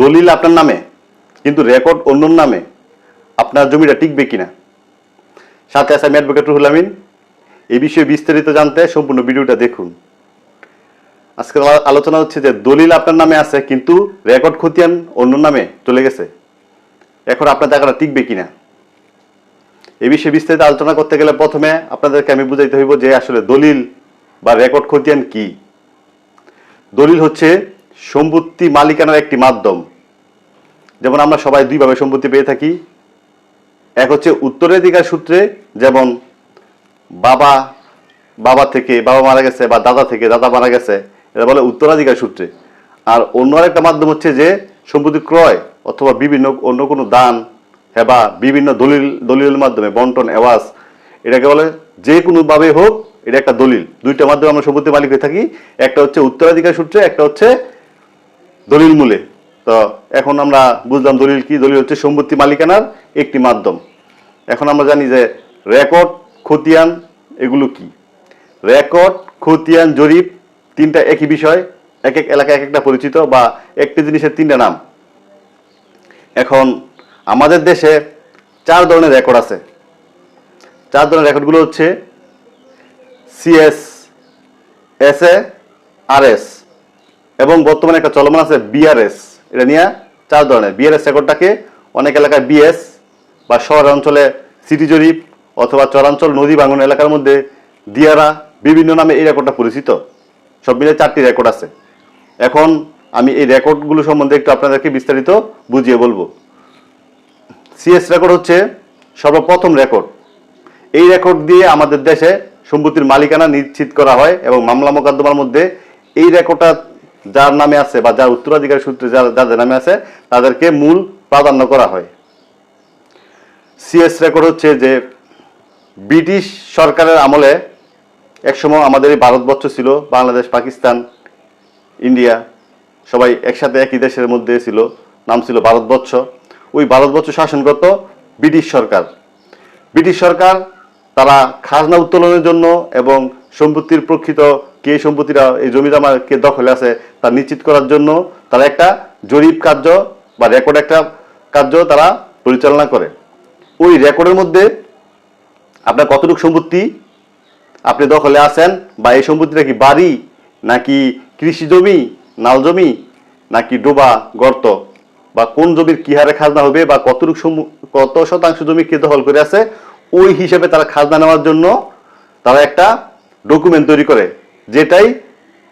দলিল আপনার নামে, কিন্তু রেকর্ড অন্য নামে আপনার জমিটা টিকবে কিনা? সাথে আছে আমি অ্যাডভোকেট রুহুল আমিন। এই বিষয়ে বিস্তারিত জানতে সম্পূর্ণ ভিডিওটা দেখুন। আজকে আলোচনা হচ্ছে যে দলিল আপনার নামে আছে, কিন্তু রেকর্ড খতিয়ান অন্য নামে চলে গেছে। এখন আপনার জায়গাটা টিকবে কিনা? এই বিষয়ে বিস্তারিত আলোচনা করতে গেলে প্রথমে আপনাদেরকে আমি বুঝাইতে হইব যে আসলে দলিল বা রেকর্ড খতিয়ান কি। দলিল হচ্ছে সম্পত্তি মালিকানার একটি মাধ্যম। যেমন আমরা সবাই দুইভাবে সম্পত্তি পেয়ে থাকি। এক হচ্ছে উত্তরাধিকার সূত্রে, যেমন বাবা বাবা থেকে বাবা মারা গেছে বা দাদা থেকে দাদা মারা গেছে এটা বলে উত্তরাধিকার সূত্রে। আর অন্য আরেকটা মাধ্যম হচ্ছে যে সম্পত্তি ক্রয় অথবা বিভিন্ন অন্য কোনো দান হ্যাঁ বা বিভিন্ন দলিল, দলিলের মাধ্যমে, বন্টন এওয়াজ এটাকে বলে যে কোনোভাবে হোক, এটা একটা দলিল। দুইটা মাধ্যমে আমরা সম্পত্তি মালিক হয়ে থাকি। একটা হচ্ছে উত্তরাধিকার সূত্রে, একটা হচ্ছে দলিল মূলে। তো এখন আমরা বুঝলাম দলিল কি? দলিল হচ্ছে সম্পত্তি মালিকানার একটি মাধ্যম। এখন আমরা জানি যে রেকর্ড, খতিয়ান এগুলো কি? রেকর্ড, খতিয়ান, জরিপ তিনটা একই বিষয়, এক এক এলাকায় এক একটা পরিচিত বা একটি জিনিসের তিনটা নাম। এখন আমাদের দেশে চার ধরনের রেকর্ড আছে। চার ধরনের রেকর্ডগুলো হচ্ছে CS S A, R S. এবং বর্তমানে একটা চলমান আছে বিআরএস এটা নিয়ে চার ধরনের। বিআরএস রেকর্ডটাকে অনেক এলাকায় বিএস বা শহর অঞ্চলে সিটি জরিপ অথবা চরাঞ্চল নদী ভাঙন এলাকার মধ্যে দিয়ারা বিভিন্ন নামে এই রেকর্ডটা পরিচিত। সব মিলে চারটি রেকর্ড আছে। এখন আমি এই রেকর্ডগুলো সম্বন্ধে একটু আপনাদেরকে বিস্তারিত বুঝিয়ে বলব। সিএস রেকর্ড হচ্ছে সর্বপ্রথম রেকর্ড। এই রেকর্ড দিয়ে আমাদের দেশে সম্পত্তির মালিকানা নিশ্চিত করা হয় এবং মামলা মোকদ্দমার মধ্যে এই রেকর্ডটা যার নামে আছে বা যার উত্তরাধিকার সূত্রে যাদের নামে আছে, তাদেরকে মূল প্রাধান্য করা হয়। সিএস রেকর্ড হচ্ছে যে ব্রিটিশ সরকারের আমলে একসময় আমাদের এই ভারতবর্ষ ছিল, বাংলাদেশ, পাকিস্তান, ইন্ডিয়া সবাই একসাথে একই দেশের মধ্যে ছিল, নাম ছিল ভারতবর্ষ। ওই ভারতবর্ষ শাসন করত ব্রিটিশ সরকার। ব্রিটিশ সরকার তারা খাজনা উত্তোলনের জন্য এবং সম্পত্তির প্রকৃত কে সম্পত্তিরা এই জমি আমার কে দখলে আছে তা নিশ্চিত করার জন্য তারা একটা জরিপ কার্য বা রেকর্ড একটা কার্য তারা পরিচালনা করে। ওই রেকর্ডের মধ্যে আপনার কতটুকু সম্পত্তি আপনি দখলে আছেন বা এই সম্পত্তিটা কি বাড়ি নাকি কৃষি জমি, নাল জমি নাকি ডোবা, গর্ত বা কোন জমির কি হারে খাজনা হবে বা কতটুকু কত শতাংশ জমি কে দখল করে আছে, ওই হিসেবে তারা খাজনা নেওয়ার জন্য তারা একটা ডকুমেন্ট তৈরি করে। যেটাই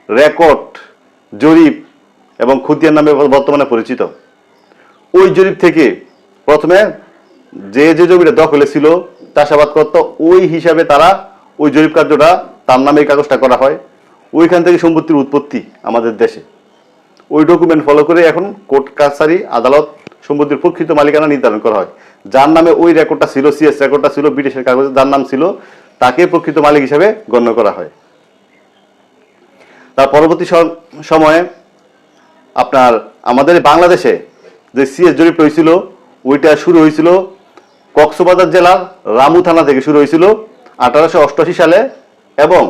রেকর্ড, জরিপ এবং খতিয়ান নামে বর্তমানে পরিচিত। ওই জরিপ থেকে প্রথমে যে যে জমিটা দখলে ছিল, চাষাবাদ করতো, ওই হিসাবে তারা ওই জরিপ কার্যটা তার নামে কাগজটা করা হয়। ওইখান থেকে সম্পত্তির উৎপত্তি আমাদের দেশে। ওই ডকুমেন্ট ফলো করে এখন কোর্ট, কাছারি, আদালত সম্পত্তির প্রকৃত মালিকানা নির্ধারণ করা হয়। যার নামে ওই রেকর্ডটা ছিল সিএস রেকর্ডটা ছিল, ব্রিটিশের কাগজে যার নাম ছিল, তাকে প্রকৃত মালিক হিসাবে গণ্য করা হয়। তার পরবর্তী সময়ে আপনার আমাদের বাংলাদেশে যে সিএস জরিপ হয়েছিল, ওইটা শুরু হয়েছিল কক্সবাজার জেলার রামু থানা থেকে শুরু হয়েছিল আঠারোশো অষ্টআশি সালে এবং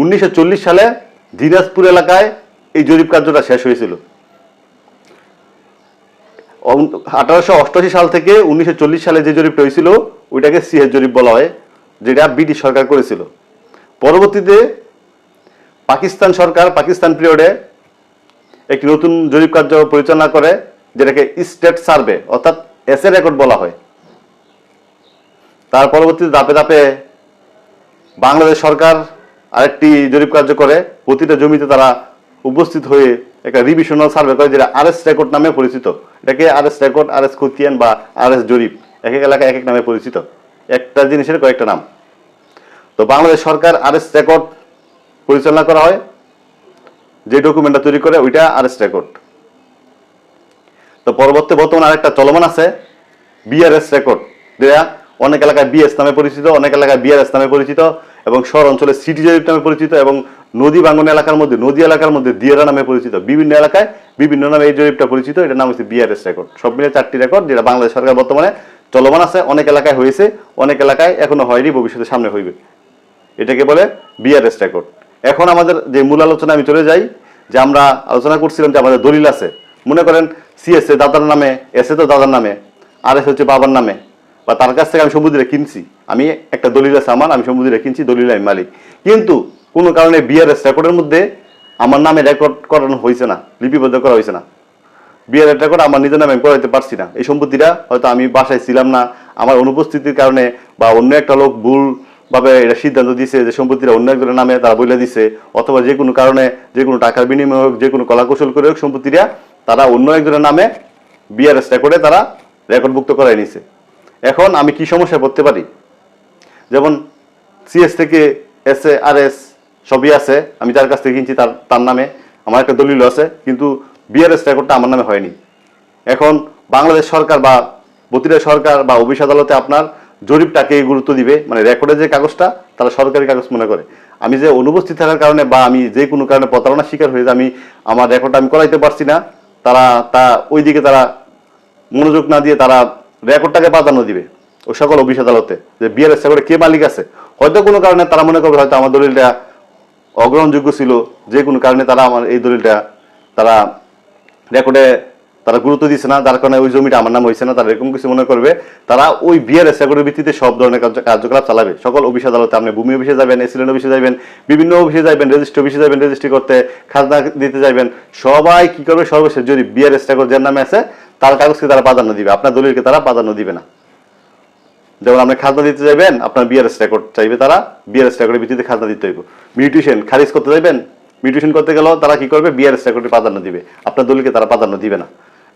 উনিশশো চল্লিশ সালে দিনাজপুর এলাকায় এই জরিপ কার্যটা শেষ হয়েছিল। আঠারোশো অষ্টআশি সাল থেকে উনিশশো চল্লিশ সালে যে জরিপটা হয়েছিল, ওইটাকে সিএস জরিপ বলা হয়, যেটা ব্রিটিশ সরকার করেছিল। পরবর্তীতে পাকিস্তান সরকার, পাকিস্তান পিরিয়ডে একটি নতুন জরিপ কার্য পরিচালনা করে, যেটাকে স্টেট সার্ভে, অর্থাৎ এসএ রেকর্ড বলা হয়। তার পরবর্তীতে ধাপে ধাপে বাংলাদেশ সরকার আরেকটি জরিপ কার্য করে, প্রতিটা জমিতে তারা উপস্থিত হয়ে একটা রিভিশনাল সার্ভে করে, যেটা আরএস রেকর্ড নামে পরিচিত। এটাকে আরএস রেকর্ড, আরএস খতিয়ান বা আরএস জরিপ এক এক এলাকায় এক এক নামে পরিচিত। একটা জিনিসের কয়েকটা নাম। তো বাংলাদেশ সরকার আরএস রেকর্ড পরিচালনা করা হয়, যে ডকুমেন্টটা তৈরি করে ওইটা আরএস রেকর্ড তো পরবর্তী বর্তমানে আরেকটা চলমান আছে বিআরএস রেকর্ড যেটা অনেক এলাকায় বিএস নামে পরিচিত, অনেক এলাকায় বিআরএস নামে পরিচিত এবং শহর অঞ্চলে সিটি জরিপ নামে পরিচিত এবং নদী ভাঙ্গন এলাকার মধ্যে, নদী এলাকার মধ্যে দিয়েরা নামে পরিচিত। বিভিন্ন এলাকায় বিভিন্ন নামে এই জরিপটা পরিচিত, এটার নাম হচ্ছে বিআরএস রেকর্ড সব মিলে চারটি রেকর্ড যেটা বাংলাদেশ সরকার বর্তমানে চলমান আছে, অনেক এলাকায় হয়েছে, অনেক এলাকায় এখনও হয়নি, ভবিষ্যতে সামনে হইবে। এটাকে বলে বিআরএস রেকর্ড এখন আমাদের যে মূল আলোচনা আমি চলে যাই, যে আমরা আলোচনা করছিলাম যে আমাদের দলিল আছে। মনে করেন সিএস এ দাদার নামে এস এ তো দাদার নামে আর এস হচ্ছে বাবার নামে। বা তার কাছ থেকে আমি সম্পত্তিটা কিনছি। আমি একটা দলিল আছে আমার, আমি সম্পত্তিটা কিনছি, দলিল আমি মালিক। কিন্তু কোনো কারণে বিআরএস রেকর্ডের মধ্যে আমার নামে রেকর্ড করানো হয়েছে না, লিপিবদ্ধ করা হয়েছে না। বিয়ের করে আমার নিজের নামে করাইতে পারছি না। এই সম্পত্তিটা হয়তো আমি বাসায় ছিলাম না। আমার অনুপস্থিতির কারণে বা অন্য একটা লোক ভুল ভাবে এটা সিদ্ধান্ত দিছে যে সম্পত্তিটা অন্য একজনের নামে তারা বলে দিছে, অথবা যে কোনো কারণে, যে কোনো টাকার বিনিময় হোক, যে কোনো কলাকৌশল করে হোক সম্পত্তিটা তারা অন্য একজনের নামে বিআরএস রেকর্ডে তারা রেকর্ডভুক্ত করাই নিছে। এখন আমি কি সমস্যায় পড়তে পারি? যেমন সিএস থেকে এস এ আর এস সবই আছে, আমি যার কাছ থেকে কিনছি তার তার নামে, আমার একটা দলিল আছে, কিন্তু বিআরএস রেকর্ডটা আমার নামে হয়নি। এখন বাংলাদেশ সরকার বা বতিরা সরকার বা অফিস আদালতে আপনার জরিপটাকে গুরুত্ব দিবে মানে রেকর্ডের যে কাগজটা, তারা সরকারি কাগজ মনে করে। আমি যে অনুপস্থিত থাকার কারণে বা আমি যে কোনো কারণে প্রতারণার শিকার হয়ে আমি, আমার রেকর্ডটা আমি করাইতে পারছি না, তারা, তা ওই দিকে তারা মনোযোগ না দিয়ে তারা রেকর্ডটাকে প্রাধান্য দিবে। ওই সকল অফিস আদালতে, যে বিআরএস রেকর্ডে কে মালিক আছে। হয়তো কোনো কারণে তারা মনে করবে হয়তো আমার দলিলটা অগ্রহণযোগ্য ছিল, যে কোনো কারণে তারা আমার এই দলিলটা তারা রেকর্ডে তারা গুরুত্ব দিচ্ছে না, যার কারণে ওই জমিটা আমার নাম হয়েছে না, তারা এরকম কিছু মনে করবে। তারা ওই বিআরএস রেকর্ডের ভিত্তিতে সব ধরনের কার্যকলাপ চালাবে। সকল অফিস আদালতে, আপনি ভূমি অফিসে যাবেন এসিলেন্ট অফিসে যাবেন বিভিন্ন অফিসে যাবেন রেজিস্ট্রি অফিসে যাবেন রেজিস্ট্রি করতে খাজনা দিতে যাবেন সবাই কি করবে? সর্বশেষ যদি বিআরএস রেকর্ড যার নামে আছে, তার কাগজকে তারা প্রাধান্য দিবে। আপনার দলিলকে তারা প্রাধান্য দিবে না। যেমন আপনি খাজনা দিতে যাবেন আপনার বিআরএস রেকর্ড চাইবে তারা বিআরএস রেকর্ডের ভিত্তিতে খাজনা দিতে হইব। মিউটেশন, খারিজ করতে যাবেন মিউটেশন করতে গেলেও তারা কি করবে? বিআরএস রেকর্ডে প্রাধান্য দিবে। আপনার দলিলকে তারা প্রাধান্য দিবে না।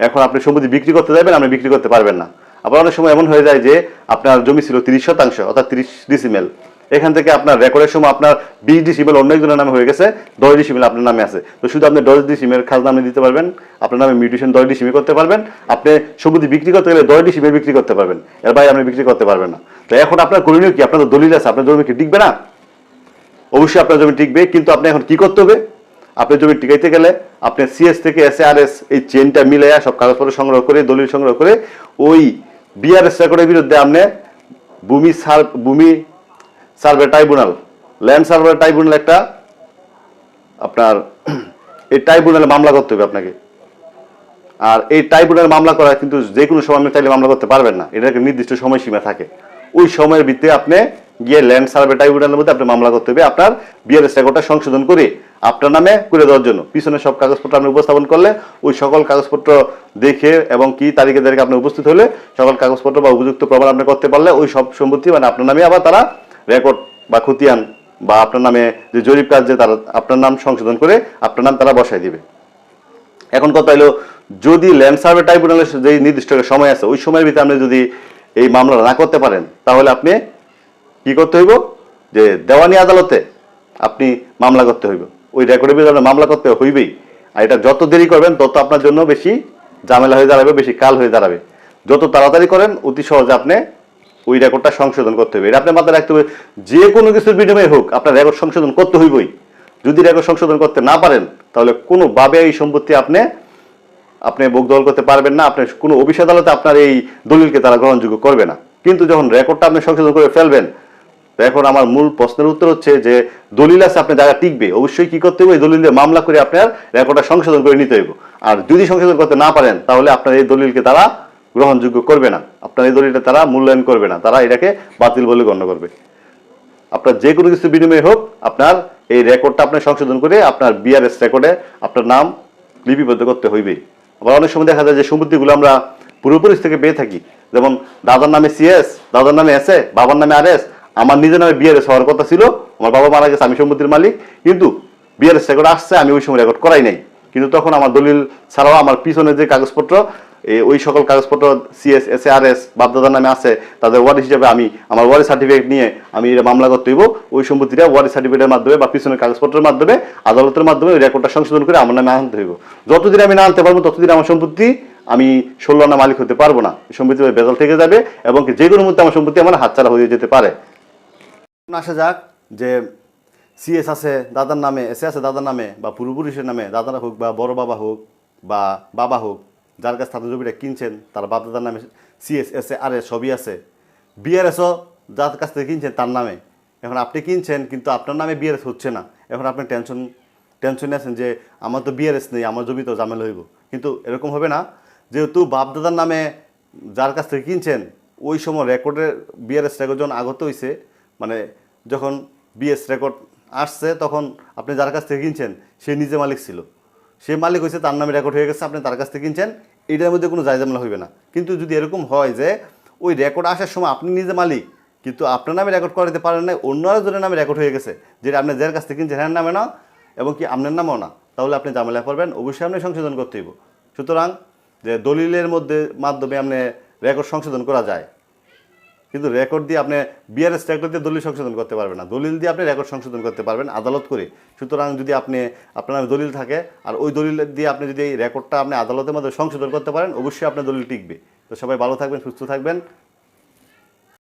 এখন আপনি সম্পত্তি বিক্রি করতে যাবেন, আপনি বিক্রি করতে পারবেন না। আবার অনেক সময় এমন হয়ে যায় যে আপনার জমি ছিল তিরিশ শতাংশ, অর্থাৎ তিরিশ ডিসিমেল এখান থেকে আপনার রেকর্ডের সময় আপনার বিশ ডিসিমেল অন্য একজনের নামে হয়ে গেছে, দশ ডিসিমেল আপনার নামে আছে। তো শুধু আপনি দশ ডিসিমেল খাজনা আপনি দিতে পারবেন, আপনার নামে মিউটেশন দশ ডিসিমেল করতে পারবেন, আপনি সম্পত্তি বিক্রি করতে গেলে দশ ডিসিমেল বিক্রি করতে পারবেন। এর বাইরে আপনি বিক্রি করতে পারবেন না। তো এখন আপনার করণীয় কি? আপনার দলিল আছে, আপনার জমি কি টিকবে না? অবশ্যই আপনার জমি টিকবে, কিন্তু আপনি এখন কি করতে হবে? আপনার জমি টিকাইতে গেলে আপনি সিএস থেকে এস আর এস এই চেনটা মিলাইয়া সব কাগজপত্র সংগ্রহ করে, দলিল সংগ্রহ করে, ওই বিআরএস রেকর্ডের বিরুদ্ধে আপনি ভূমি সার, ভূমি survey tribunal land survey tribunal একটা আপনার এই ট্রাইব্যুনালে মামলা করতে হবে আপনাকে। আর এই ট্রাইব্যুনাল মামলা করা কিন্তু যে কোনো সময় আপনি চাইলে মামলা করতে পারবেন না। এটার একটা নির্দিষ্ট সময়সীমা থাকে। ওই সময়ের ভিত্তিতে আপনি গিয়ে ল্যান্ড সার্ভে ট্রাইব্যুনালের মধ্যে আপনি মামলা করতে হবে, আপনার বিআরএস রেকর্ডটা সংশোধন করে। আপনার নামে করে দেওয়ার জন্য। পিছনে সব কাগজপত্র আপনি উপস্থাপন করলে, ওই সকল কাগজপত্র দেখে এবং কি তারিখে তারিখে আপনি উপস্থিত হলে, সকল কাগজপত্র বা উপযুক্ত প্রমাণ আপনি করতে পারলে, ওই সব সম্পত্তি মানে আপনার নামে আবার তারা রেকর্ড বা খতিয়ান বা আপনার নামে যে জরিপ কাজ যে তারা, আপনার নাম সংশোধন করে আপনার নাম তারা বসায় দিবে। এখন কথা হলো, যদি ল্যান্ড সার্ভে ট্রাইব্যুনালের যে নির্দিষ্ট সময় আছে, ওই সময়ের ভিতরে আপনি যদি এই মামলা না করতে পারেন, তাহলে আপনি কি করতে হইব? যে দেওয়ানি আদালতে আপনি মামলা করতে হইব। ওই রেকর্ডের বিরুদ্ধে মামলা করতে হইবেই। আর এটা যত দেরি করবেন, তত আপনার জন্য বেশি ঝামেলা হয়ে দাঁড়াবে, বেশি কাল হয়ে দাঁড়াবে। যত তাড়াতাড়ি করেন, অতি সহজে আপনি ওই রেকর্ডটা সংশোধন করতে হবে এটা আপনি মাথায় রাখতে হবে, যে কোনো কিছুর বিনিময়ে হোক, আপনার রেকর্ড সংশোধন করতে হইবই। যদি রেকর্ড সংশোধন করতে না পারেন, তাহলে কোনোভাবে এই সম্পত্তি আপনি আপনি বুক দখল করতে পারবেন না। আপনার কোনো অফিস আদালতে আপনার এই দলিলকে তারা গ্রহণযোগ্য করবে না। কিন্তু যখন রেকর্ডটা আপনি সংশোধন করে ফেলবেন এখন আমার মূল প্রশ্নের উত্তর হচ্ছে যে, দলিল আছে আপনার জায়গা টিকবে। অবশ্যই কি করতে হবে এই দলিল মামলা করে আপনার রেকর্ডটা সংশোধন করে নিতে হবে আর যদি সংশোধন করতে না পারেন, তাহলে আপনার এই দলিলকে তারা গ্রহণযোগ্য করবে না। আপনার এই দলিলটা তারা মূল্যায়ন করবে না। তারা এটাকে বাতিল বলে গণ্য করবে। আপনার যে কোনো কিছু বিনিময়ে হোক, আপনার এই রেকর্ডটা আপনি সংশোধন করে আপনার বিআরএস রেকর্ডে আপনার নাম লিপিবদ্ধ করতে হইবেই। আবার অনেক সময় দেখা যায় যে সম্পত্তিগুলো আমরা পূর্বপুরুষ থেকে পেয়ে থাকি। যেমন দাদার নামে সিএস দাদার নামে এস এ বাবার নামে আর এস আমার নিজের নামে বিআরএস হওয়ার কথা ছিল, আমার বাবা মারা গেছে, আমি সম্পত্তির মালিক, কিন্তু বিআরএস রেকর্ড আসছে, আমি ওই সময় রেকর্ড করাই নাই। কিন্তু তখন আমার দলিল ছাড়াও আমার পিছনে যে কাগজপত্র ওই সকল কাগজপত্র সিএস এস আর এস বাপদাদার নামে আছে, তাদের ওয়ারিশ হিসেবে আমি আমার ওয়ারিশ সার্টিফিকেট নিয়ে আমি এটা মামলা করতে হইব। ওই সম্পত্তিটা ওয়ারিশ সার্টিফিকেটের মাধ্যমে বা পিছনের কাগজপত্রের মাধ্যমে, আদালতের মাধ্যমে ওই রেকর্ডটা সংশোধন করে আমার নামে আনতে হইব। যতদিন আমি না আনতে পারব, ততদিন আমার সম্পত্তি আমি ষোলো আনা মালিক হতে পারব না। সম্পত্তি বেজাল থেকে যাবে এবং যে কোনো মুহূর্তে আমার সম্পত্তি আমার হাতছাড়া হয়ে যেতে পারে। আসা যাক যে সিএস আছে, দাদার নামে এসে আছে দাদার নামে, বা পূর্বপুরুষের নামে, দাদারা হোক বা বড় বাবা হোক বা বাবা হোক, যার কাছে তাদের জমিটা কিনছেন, তার বাপ দাদার নামে সিএস এস আর এস সবই আছে। বিআরএসও যার কাছ থেকে কিনছেন তার নামে। এখন আপনি কিনছেন, কিন্তু আপনার নামে বিআরএস হচ্ছে না। এখন আপনি টেনশন টেনশনে আছেন যে আমার তো বিআরএস নেই, আমার জমি তো জামেল হইব। কিন্তু এরকম হবে না। যেহেতু বাপদাদার নামে যার কাছ থেকে কিনছেন, ওই সময় রেকর্ডের বিআরএস রেকর্ড যখন আগত হয়েছে মানে যখন বিএস রেকর্ড আসছে, তখন আপনি যার কাছ থেকে কিনছেন, সে নিজে মালিক ছিল। সে মালিক হয়েছে, তার নামে রেকর্ড হয়ে গেছে, আপনি তার কাছ থেকে কিনছেন, এটার মধ্যে কোনো জায়জামলা হইবে না। কিন্তু যদি এরকম হয় যে, ওই রেকর্ড আসার সময় আপনি নিজে মালিক, কিন্তু আপনার নামে রেকর্ড করাতে পারেন না অন্য আরেকজনের নামে রেকর্ড হয়ে গেছে, যেটা আপনি যার কাছ থেকে কিনছেন হ্যাঁ নামে না, এবং কি আপনার নামেও না, তাহলে আপনি জামেলা পড়বেন, অবশ্যই আপনি সংশোধন করতে সুতরাং যে দলিলের মধ্যে, মাধ্যমে আপনি রেকর্ড সংশোধন করা যায় কিন্তু রেকর্ড দিয়ে আপনি বিআরএস রেকর্ড দিয়ে দলিল সংশোধন করতে পারবেন না। দলিল দিয়ে আপনি রেকর্ড সংশোধন করতে পারবেন, আদালত করে। সুতরাং যদি আপনি, আপনার দলিল থাকে, আর ওই দলিল দিয়ে আপনি যদি এই রেকর্ডটা আপনি আদালতের মধ্যে সংশোধন করতে পারেন, অবশ্যই আপনার দলিল টিকবে। তো সবাই ভালো থাকবেন, সুস্থ থাকবেন।